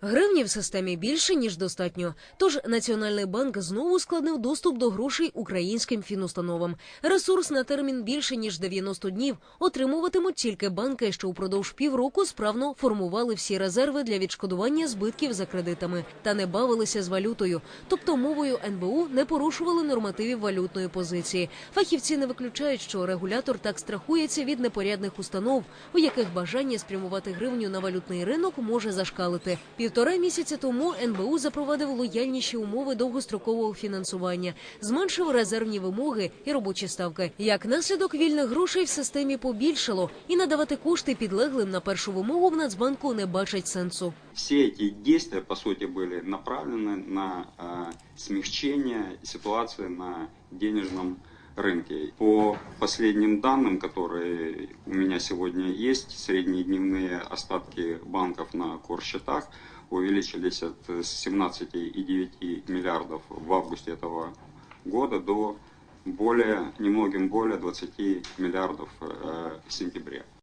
Гривні в системі більше ніж достатньо. Тож Національний банк знову ускладнив доступ до грошей українським фінустановам. Ресурс на термін більше ніж 90 днів отримуватимуть тільки банки, що упродовж півроку справно формували всі резерви для відшкодування збитків за кредитами та не бавилися з валютою. Тобто мовою НБУ не порушували нормативів валютної позиції. Фахівці не виключають, що регулятор так страхується від непорядних установ, у яких бажання спрямувати гривню на валютний ринок може зашкалити. Півтора місяці тому НБУ запровадив лояльніші умови довгострокового фінансування, зменшив резервні вимоги і робочі ставки. Як наслідок вільних грошей в системі побільшало, і надавати кошти підлеглим на першу вимогу в Нацбанку не бачать сенсу. Все эти действия, по сути, были направлены на э, смягчение ситуации на денежном рынке. По последним данным, которые у меня сегодня есть, средние дневные остатки банков на корсчетах увеличились от э, 17,9 миллиардов в августе этого года до более, немногим более 20 миллиардов э, в сентябре.